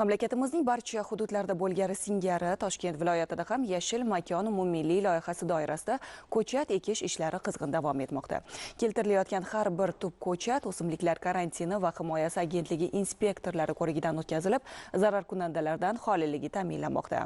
mamlakatimizning barcha hududlarida bo'lgani singari toshkent viloyatida ham yashil makon umummilliy loyihasi doirasida ko'chat ekish ishlari qizg'in davom etmoqda. Keltirilayotgan har bir tup ko'chat o'simliklar karantini va himoyasi agentligi inspektorlari ko'rigidan o'tkazilib zararkunandalardan xoliligi ta'minlanmoqda.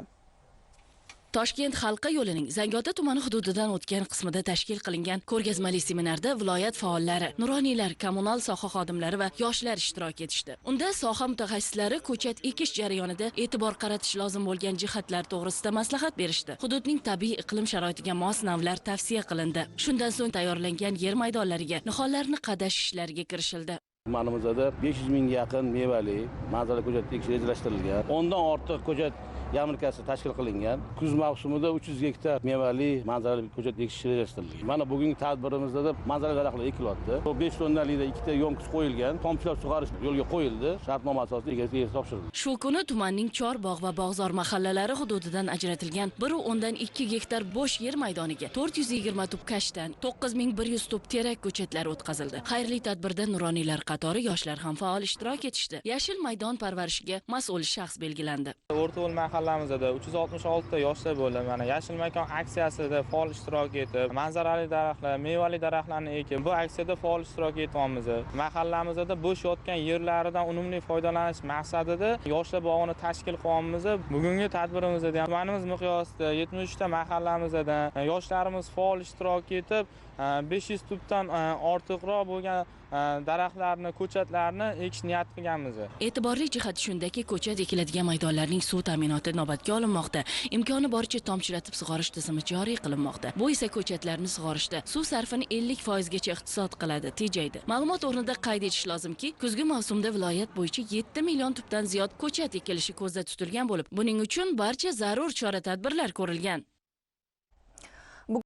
Toshkent halqa yo'lining zangiota tumani hududidan o'tgan qismida tashkil qilingan ko'rgazmali seminarda viloyat faollari nuroniylar kommunal soha xodimlari va yoshlar ishtirok etishdi. Unda soha mutaxassislari ko'chat ekish jarayonida e'tibor qaratish lozim bo'lgan jihatlar to'g'risida maslahat berishdi. Hududning tabiiy iqlim sharoitiga mos navlar tavsiya qilindi. Shundan so'ng tayyorlangan yer maydonlariga nihollarni qadash ishlariga kirishildi. Tumanimizda 500 mingga yaqin mevali manzara ko'chat ekish rejalashtirilgan. O'ndan ortiq ko'chat yarmarkasi tashkil qilingan. Kuz mavsumida 300 gektar mevali manzarali ko'chat ekish rejalashtirilgan. Mana bugungi tadbirimizda manzarali daraxtlar ekilyapti. Bu 5 tonnalikda ikkita yonkis qo'yilgan. Tomchilar sug'orish yo'lga qo'yildi. Shartnoma asosida egasiga topshirildi. Shu kuni tumanning chorbog' va bog'zor mahallalari hududidan ajratilgan bir o'ndan ikki gektar bo'sh yer maydoniga 420 tup kashtan 9100 tup terak ko'chatlari o'tkazildi. Xayrli tadbirda nuroniylar qatori yoshlar ham faol ishtirok etishdi. Yashil maydon parvarishiga mas'ul shaxs belgilandi. O'rtayo'l mahallamizda 366 ta yoshlar bo'ldi. Mana yashil makon aksiyasida faol ishtirok etib manzarali daraxtlar mevali daraxtlarni ekib bu aksiyada faol ishtirok etyapmiz. Mahallamizda bo'sh yotgan yerlaridan unumli foydalanish maqsadida yoshlar bog'ini tashkil qilyapmiz bugungi tadbirimizda ham tumanimiz miqyosida 73 ta mahallamizda yoshlarimiz faol ishtirok etib e, 500 tubdan e, ortiqroq bo'lgan e, daraxtlarni ko'chatlarni ekish niyat qilganmiz. E'tiborli jihati shundaki ko'chat ekiladigan maydonlarning suv ta'minoti inobatga olinmoqda. Imkoni boricha tomchilatib sug'orish tizimi joriy qilinmoqda. Bu esa ko'chatlarni sug'orishda suv sarfini 50 foizgacha iqtisod qiladi tejaydi. Ma'lumot o'rnida qayd etish lozimki kuzgi mavsumda viloyat bo'yicha 7 million tubdan ziyod ko'chat ekilishi ko'zda tutilgan bo'lib buning uchun barcha zarur chora tadbirlar ko'rilgan.